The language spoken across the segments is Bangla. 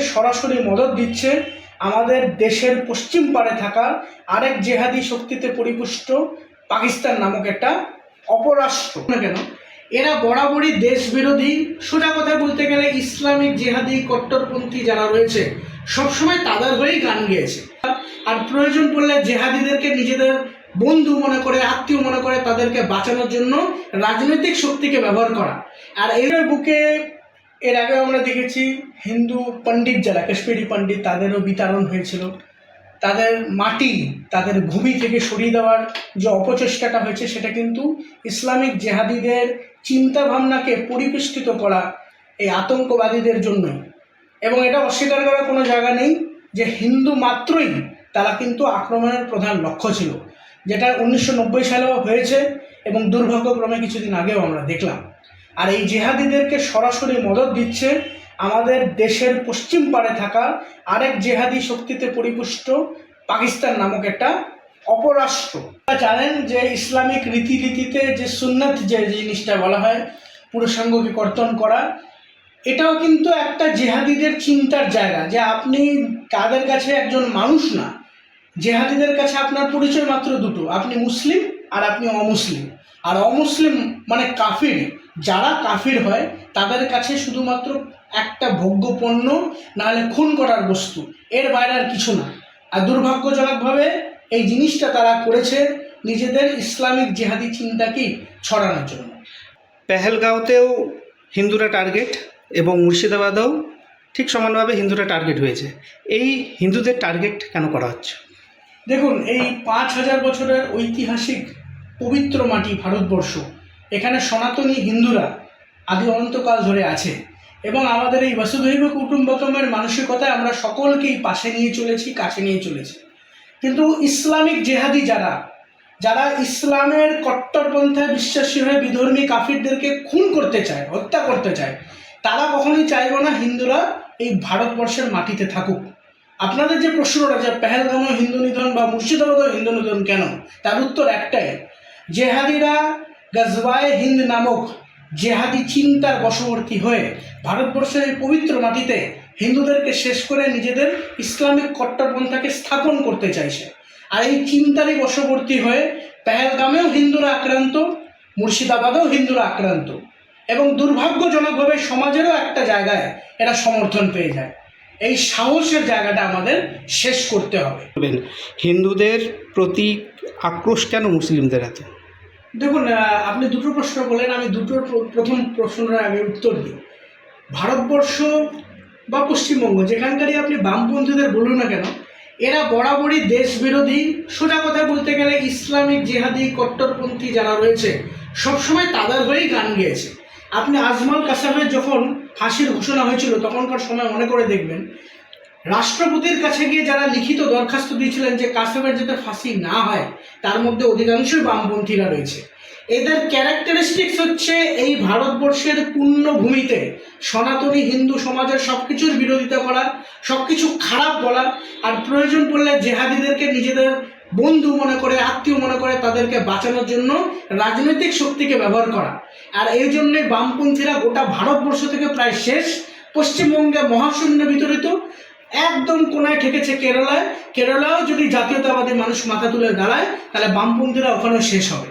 সরাসরি মদত দিচ্ছে আমাদের দেশের পশ্চিম পাড়ে থাকা আরেক জেহাদি শক্তিতে পরিপুষ্ট পাকিস্তান নামক একটা অপরাষ্ট্র। কেন? এরা বরাবরই দেশ বিরোধী সোজা কথা বলতে গেলে ইসলামিক জেহাদি কট্টরপন্থী যারা রয়েছে, সবসময় তাদের হয়েই গান গেয়েছে। আর প্রয়োজন পড়লে জেহাদিদেরকে নিজেদের বন্ধু মনে করে, আত্মীয় মনে করে তাদেরকে বাঁচানোর জন্য রাজনৈতিক শক্তিকে ব্যবহার করা। আর এর বুকে এর আগে আমরা দেখেছি হিন্দু পণ্ডিত যারা, কাশ্মীরি পণ্ডিত, তাদেরও বিতরণ হয়েছিল। তাদের মাটি, তাদের ভূমি থেকে সরিয়ে দেওয়ার যে অপচেষ্টাটা হয়েছে, সেটা কিন্তু ইসলামিক জেহাদিদের চিন্তা ভাবনাকে পরিপুষ্টিত করা এই আতঙ্কবাদীদের জন্যই। এবং এটা অস্বীকার করার কোনো জায়গা নেই যে হিন্দু মাত্রই তারা কিন্তু আক্রমণের প্রধান লক্ষ্য ছিল, যেটা উনিশশো নব্বই সালেও হয়েছে এবং দুর্ভাগ্যক্রমে কিছুদিন আগেও আমরা দেখলাম। আর এই জেহাদিদেরকে সরাসরি মদত দিচ্ছে আমাদের দেশের পশ্চিম পাড়ে থাকা আরেক জেহাদি শক্তিতে পরিপুষ্ট পাকিস্তান নামক একটা অপরাষ্ট্র। জানেন যে ইসলামিক রীতিনীতিতে যে সুন্নাত যে জিনিসটা বলা হয় পুরুষাঙ্গকে কর্তন করা, এটাও কিন্তু একটা জেহাদিদের চিন্তার জায়গা যে আপনি তাদের কাছে একজন মানুষ না, জেহাদিদের কাছে আপনার পরিচয় মাত্র দুটো, আপনি মুসলিম আর আপনি অমুসলিম। আর অমুসলিম মানে কাফির যারা কাফির হয় তাদের কাছে শুধুমাত্র একটা ভোগ্য পণ্য নাহলে খুন করার বস্তু। এর বাইরে আর কিছু না। আর দুর্ভাগ্যজনকভাবে এই জিনিসটা তারা করেছে নিজেদের ইসলামিক জেহাদি চিন্তাকেই ছড়ানোর জন্য। পেহেলগাঁওতেও হিন্দুরা টার্গেট এবং মুর্শিদাবাদেও ঠিক সমানভাবে হিন্দুরা টার্গেট হয়েছে। এই হিন্দুদের টার্গেট কেন করা হচ্ছে? দেখুন এই পাঁচ হাজার বছরের ঐতিহাসিক পবিত্র মাটি ভারতবর্ষ। এখানে সনাতনী হিন্দুরা আদি অনন্তকাল ধরে আছে এবং আমাদের এই বসুধৈব কুটুম্বকমের মানসিকতায় আমরা সকলকেই পাশে নিয়ে চলেছি, কাছে নিয়ে চলেছি। কিন্তু ইসলামিক জেহাদি যারা যারা ইসলামের কট্টরপন্থায় বিশ্বাসী হয়ে বিধর্মী কাফিরদেরকে খুন করতে চায়, হত্যা করতে চায়, তারা কখনোই চাইব না হিন্দুরা এই ভারতবর্ষের মাটিতে থাকুক। আপনাদের যে প্রশ্নটা যে পেহেলগামও হিন্দু নিধন বা মুর্শিদাবাদও হিন্দু নিধন কেন? তার উত্তর একটাই জেহাদিরা গজবায়ে হিন্দ নামক জেহাদি চিন্তার বশবর্তী হয়ে ভারতবর্ষের এই পবিত্র মাটিতে হিন্দুদেরকে শেষ করে নিজেদের ইসলামিক কট্টরপন্থাকে স্থাপন করতে চাইছে। আর এই চিন্তারই বশবর্তী হয়ে পেহেলগামেও হিন্দুরা আক্রান্ত, মুর্শিদাবাদেও হিন্দুরা আক্রান্ত এবং দুর্ভাগ্যজনকভাবে সমাজেরও একটা জায়গায় এরা সমর্থন পেয়ে যায়। এই সাহসের জায়গাটা আমাদের শেষ করতে হবে। হিন্দুদের প্রতি আক্রোশ কেন মুসলিমদের এত দেখুন আপনি দুটো প্রশ্ন বলেন আমি দুটোর প্রথম প্রশ্নটার আগে উত্তর দিই। ভারতবর্ষ বা পশ্চিমবঙ্গ, যেখানকারই আপনি বামপন্থীদের বলুন না কেন, এরা বরাবরই দেশ বিরোধী সোজা কথা বলতে গেলে ইসলামিক জেহাদি, কট্টরপন্থী যারা রয়েছে, সবসময় তাদের হয়েই গান গেয়েছে। আপনি আজমল কাসামের যখন ফাঁসির ঘোষণা হয়েছিল, তখনকার সময় মনে করে দেখবেন রাষ্ট্রপতির কাছে গিয়ে যারা লিখিত দরখাস্ত দিয়েছিলেন যে কাসেমের যাতে ফাঁসি না হয়, তার মধ্যে অধিকাংশই বামপন্থীরা রয়েছে। এদের ক্যারেক্টারিস্টিক্স হচ্ছে এই ভারতবর্ষের পূর্ণভূমিতে সনাতনী, হিন্দু সমাজের সব কিছুর বিরোধিতা করা সব কিছু খারাপ বলা, আর প্রয়োজন পড়লে জেহাদিদেরকে নিজেদের বন্ধু মনে করে, আত্মীয় মনে করে তাদেরকে বাঁচানোর জন্য রাজনৈতিক শক্তিকে ব্যবহার করা। আর এই জন্যে বামপন্থীরা গোটা ভারতবর্ষ থেকে প্রায় শেষ, পশ্চিমবঙ্গে মহাশূন্য বিতরিত। একদম কোনায় ঠেকেছে কেরালায়। কেরালাও যদি জাতীয়তাবাদী মানুষ মাথা তুলে দাঁড়ায়, তাহলে বামপন্থীরা ওখানেও শেষ হবে।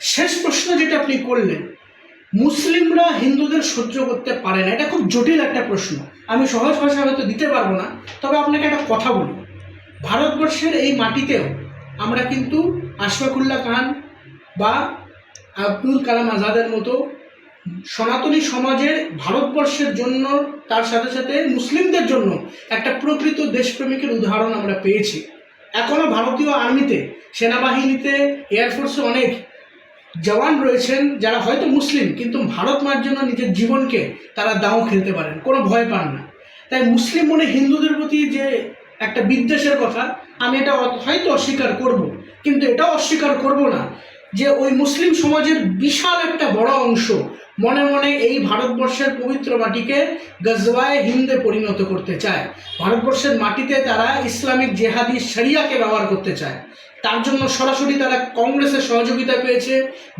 শেষ প্রশ্ন যেটা আপনি করলেন, মুসলিমরা হিন্দুদের সহ্য করতে পারে না। এটা খুব জটিল একটা প্রশ্ন। আমি সহজ ভাষায় হয়তো দিতে পারব না, তবে আপনাকে একটা কথা বলি। ভারতবর্ষের এই মাটিতেও আমরা কিন্তু আশফাকুল্লাহ খান বা আব্দুল কালাম আজাদের মতো সনাতনী সমাজের ভারতবর্ষের জন্য, তার সাথে সাথে মুসলিমদের জন্য একটা প্রকৃত দেশপ্রেমিকের উদাহরণ আমরা পেয়েছি। এখনও ভারতীয় আর্মিতে, সেনাবাহিনীতে এয়ারফোর্সে অনেক জওয়ান রয়েছেন যারা হয়তো মুসলিম, কিন্তু ভারত মার জন্য নিজের জীবনকে তারা দাও খেলতে পারেন, কোনো ভয় পান না। তাই মুসলিম মনে হিন্দুদের প্রতি যে একটা বিদ্বেষের কথা, আমি এটা হয়তো অস্বীকার করব, কিন্তু এটাও অস্বীকার করব না যে ওই মুসলিম সমাজের বিশাল একটা বড় অংশ মনে মনে এই ভারতবর্ষের পবিত্র মাটিকে গজবায় হিন্দে পরিণত করতে চায়। ভারতবর্ষের মাটিতে তারা ইসলামিক জেহাদি শরিয়াকে ব্যবহার করতে চায়। তার জন্য সরাসরি তারা কংগ্রেসের সহযোগিতা পেয়েছে,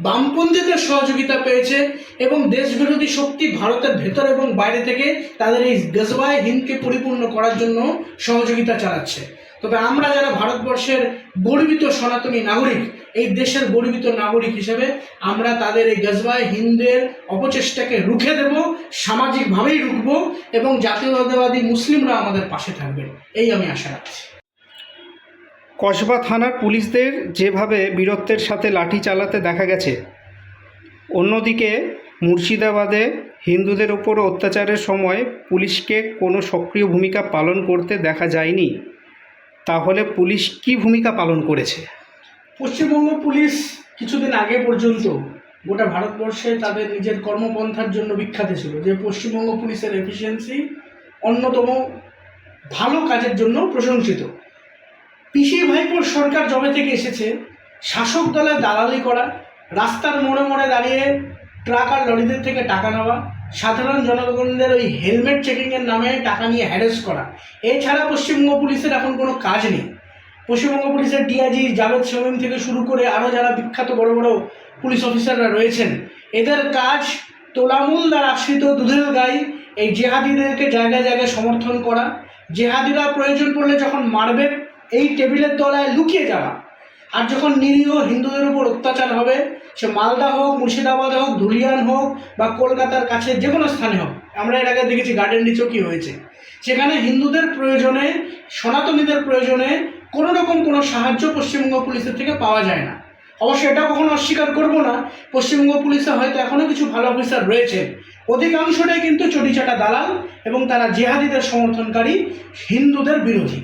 বামপন্থীদের সহযোগিতা পেয়েছে এবং দেশবিরোধী শক্তি ভারতের ভেতর এবং বাইরে থেকে তাদের এই গজবায় হিন্দকে পরিপূর্ণ করার জন্য সহযোগিতা চালাচ্ছে। তবে আমরা যারা ভারতবর্ষের গর্বিত সনাতনী নাগরিক, এই দেশের গর্বিত নাগরিক হিসেবে আমরা তাদের এই গজবায় হিন্দের অপচেষ্টাকে রুখে দেব, সামাজিকভাবেই রুখবো এবং জাতীয়তাবাদী মুসলিমরা আমাদের পাশে থাকবে এই আমি আশা রাখছি। কসবা থানার পুলিশদের যেভাবে বীরত্বের সাথে লাঠি চালাতে দেখা গেছে, অন্যদিকে মুর্শিদাবাদে হিন্দুদের ওপর অত্যাচারের সময় পুলিশকে কোনো সক্রিয় ভূমিকা পালন করতে দেখা যায়নি, তাহলে পুলিশ কী ভূমিকা পালন করেছে? পশ্চিমবঙ্গ পুলিশ কিছুদিন আগে পর্যন্ত গোটা ভারতবর্ষে তাদের নিজের কর্মপন্থার জন্য বিখ্যাত ছিল, যে পশ্চিমবঙ্গ পুলিশের এফিসিয়েন্সি অন্যতম ভালো কাজের জন্য প্রশংসিত। পিসি ভাইপোর সরকার জবে থেকে এসেছে, শাসক দলের দালালি করা, রাস্তার মোড়ে মোড়ে দাঁড়িয়ে ট্রাক আর লরিদের থেকে টাকা নেওয়া, সাধারণ জনগণদের ওই হেলমেট চেকিংয়ের নামে টাকা নিয়ে হ্যারেস করা। এছাড়া পশ্চিমবঙ্গ পুলিশের এখন কোনো কাজ নেই। পশ্চিমবঙ্গ পুলিশের ডিআইজি জাভেদ শামীম থেকে শুরু করে আরও যারা বিখ্যাত বড় বড় পুলিশ অফিসাররা রয়েছেন, এদের কাজ তোলামূল দ্বারা আশ্রিত দুধের গাই, এই জেহাদিদেরকে জায়গায় জায়গায় সমর্থন করা। জেহাদিরা প্রয়োজন পড়লে যখন মারবে এই টেবিলের তলায় লুকিয়ে যাওয়া। আর যখন নিরীহ হিন্দুদের উপর অত্যাচার হবে, সে মালদা হোক, মুর্শিদাবাদ হোক, ধুলিয়ান হোক, বা কলকাতার কাছে যে কোনো স্থানে হোক, আমরা এর আগে দেখেছি গার্ডেন রিচও কি হয়েছে। সেখানে হিন্দুদের প্রয়োজনে, সনাতনীদের প্রয়োজনে কোনো রকম কোনো সাহায্য পশ্চিমবঙ্গ পুলিশের থেকে পাওয়া যায় না। অবশ্য এটাও কখনো অস্বীকার করব না, পশ্চিমবঙ্গ পুলিশে হয়তো এখনও কিছু ভালো অফিসার রয়েছে। অধিকাংশটাই কিন্তু চটিচাটা দালাল এবং তারা জেহাদিদের সমর্থনকারী হিন্দুদের বিরোধী।